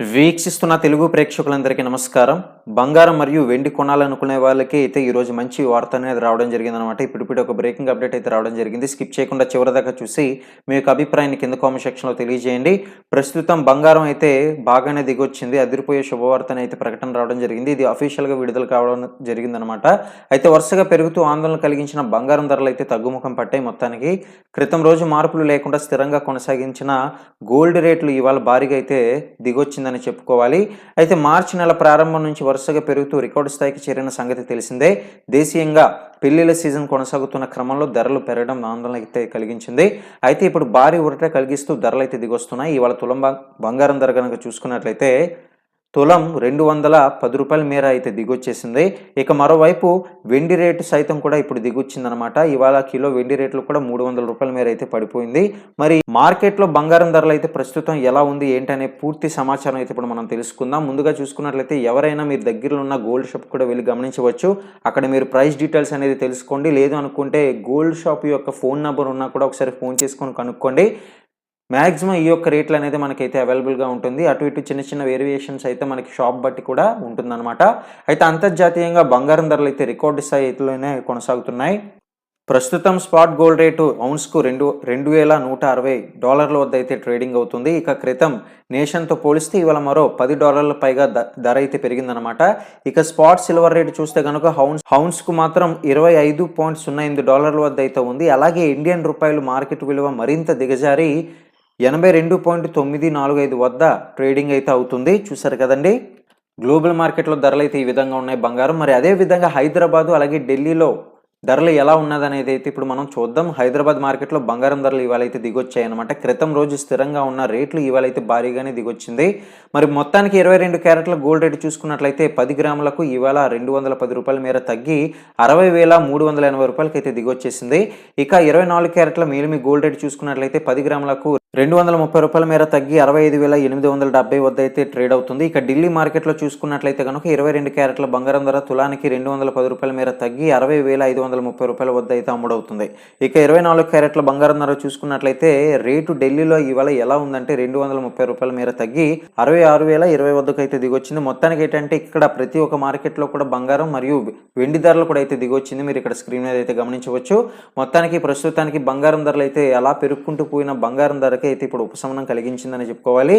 వీక్షిస్తున్న తెలుగు ప్రేక్షకులందరికీ నమస్కారం. బంగారం మరియు వెండి కొనాలనుకునే వాళ్ళకి అయితే ఈరోజు మంచి వార్త అనేది రావడం జరిగింది అనమాట ఇప్పుడు ఇప్పుడు ఒక బ్రేకింగ్ అప్డేట్ అయితే రావడం జరిగింది. స్కిప్ చేయకుండా చివరిదాకా చూసి మీ యొక్క అభిప్రాయాన్ని కింద కామెంట్ సెక్షన్లో తెలియజేయండి. ప్రస్తుతం బంగారం అయితే బాగానే దిగొచ్చింది. అదిరిపోయే శుభవార్త అయితే ప్రకటన రావడం జరిగింది. ఇది అఫీషియల్గా విడుదల కావడం జరిగిందనమాట అయితే వరుసగా పెరుగుతూ ఆందోళన కలిగించిన బంగారం ధరలు అయితే తగ్గుముఖం పట్టాయి మొత్తానికి. క్రితం రోజు మార్పులు లేకుండా స్థిరంగా కొనసాగించిన గోల్డ్ రేట్లు ఇవాళ భారీగా అయితే వచ్చిందని చెప్పుకోవాలి. అయితే మార్చి నెల ప్రారంభం నుంచి వరుసగా పెరుగుతూ రికార్డు స్థాయికి చేరిన సంగతి తెలిసిందే. దేశీయంగా పెళ్ళిళ్ళ సీజన్ కొనసాగుతున్న క్రమంలో ధరలు పెరగడం ఆందోళన అయితే కలిగించింది. అయితే ఇప్పుడు భారీ ఉరట కలిగిస్తూ ధరలు అయితే దిగొస్తున్నాయి. ఇవాళ తులం బంగారం ధర కనుక చూసుకున్నట్లయితే తులం రెండు వందల పది రూపాయల మేర అయితే దిగొచ్చేసింది. ఇక మరోవైపు వెండి రేటు సైతం కూడా ఇప్పుడు దిగొచ్చిందనమాట ఇవాళ కిలో వెండి రేట్లు కూడా మూడు వందల రూపాయల మేర అయితే పడిపోయింది. మరి మార్కెట్లో బంగారం ధరలు అయితే ప్రస్తుతం ఎలా ఉంది ఏంటనే పూర్తి సమాచారం అయితే ఇప్పుడు మనం తెలుసుకుందాం. ముందుగా చూసుకున్నట్లయితే ఎవరైనా మీరు దగ్గరలో ఉన్న గోల్డ్ షాప్ కూడా వెళ్ళి గమనించవచ్చు. అక్కడ మీరు ప్రైస్ డీటెయిల్స్ అనేది తెలుసుకోండి. లేదు అనుకుంటే గోల్డ్ షాప్ యొక్క ఫోన్ నెంబర్ ఉన్నా కూడా ఒకసారి ఫోన్ చేసుకొని కనుక్కోండి. మ్యాక్సిమం ఈ యొక్క రేట్లు అనేది మనకైతే అవైలబుల్గా ఉంటుంది. అటు ఇటు చిన్న చిన్న వేరియేషన్స్ అయితే మనకి షాప్ బట్టి కూడా ఉంటుందన్నమాట. అయితే అంతర్జాతీయంగా బంగారం ధరలు అయితే రికార్డు స్థాయిలోనే కొనసాగుతున్నాయి. ప్రస్తుతం స్పాట్ గోల్డ్ రేటు ఔన్స్కు రెండు రెండు వేల నూట అరవై డాలర్ల వద్ద అయితే ట్రేడింగ్ అవుతుంది. ఇక క్రితం నేషన్తో పోలిస్తే ఇవాళ మరో పది డాలర్ల పైగా ద- ధర అయితే పెరిగిందనమాట ఇక స్పాట్ సిల్వర్ రేటు చూస్తే కనుక హౌన్స్ హౌన్స్కు మాత్రం ఇరవై ఐదు పాయింట్ సున్నా ఎనిమిది డాలర్ల వద్ద అయితే ఉంది. అలాగే ఇండియన్ రూపాయలు మార్కెట్ విలువ మరింత దిగజారి ఎనభై రెండు పాయింట్ తొమ్మిది నాలుగు ఐదు వద్ద ట్రేడింగ్ అయితే అవుతుంది. చూసారు కదండి? గ్లోబల్ మార్కెట్లో ధరలు అయితే ఈ విధంగా ఉన్నాయి బంగారం. మరి అదే విధంగా హైదరాబాదు అలాగే ఢిల్లీలో ధరలు ఎలా ఉన్నదనేది అయితే ఇప్పుడు మనం చూద్దాం. హైదరాబాద్ మార్కెట్లో బంగారం ధరలు ఇవాళైతే అయితే దిగొచ్చాయి అనమాట క్రితం రోజు స్థిరంగా ఉన్న రేట్లు ఇవాళైతే భారీగానే దిగొచ్చింది. మరి మొత్తానికి ఇరవై రెండు క్యారెట్ల గోల్డ్ రేటు చూసుకున్నట్లయితే పది గ్రాములకు ఇవాళ రెండు వందల పది రూపాయల మేర తగ్గి అరవై వేల మూడు వందల ఎనభై రూపాయలకి అయితే దిగొచ్చేసింది. ఇక ఇరవై నాలుగు క్యారెట్ల మేలిమి గోల్డ్ రేటు చూసుకున్నట్లయితే పది గ్రాములకు రెండు వందల ముప్పై రూపాయల మేర తగ్గి అరవై ఐదు వేల ఎనిమిది వందల డెబ్బై వద్ద అయితే ట్రేడ్ అవుతుంది. ఇక ఢిల్లీ మార్కెట్లో చూసుకున్నట్లయితే కనుక ఇరవై రెండు క్యారెట్ల బంగారం ధర తులానికి రెండు వందల పది రూపాయల మేర తగ్గి అరవై వేల ఐదు వందల ముప్పై రూపాయల వద్ద అయితే అమ్ముడవుతుంది. ఇక ఇరవై నాలుగు క్యారెట్ల బంగారం ధర చూసుకున్నట్లయితే రేటు ఢిల్లీలో ఇవాళ ఎలా ఉందంటే రెండు వందల ముప్పై రూపాయల మేర తగ్గి అరవై ఆరు వేల ఇరవై వద్దకు అయితే దిగొచ్చింది. మొత్తానికి ఏంటంటే ఇక్కడ ప్రతి ఒక్క మార్కెట్లో కూడా బంగారం మరియు వెండి ధరలు కూడా అయితే దిగొచ్చింది. మీరు ఇక్కడ స్క్రీన్ మీద అయితే గమనించవచ్చు. మొత్తానికి ప్రస్తుతానికి బంగారం ధరలు అయితే ఎలా పెరుక్కుంటూ పోయిన బంగారం ధరకి అయితే ఇప్పుడు ఉపశమనం కలిగించిందని చెప్పుకోవాలి.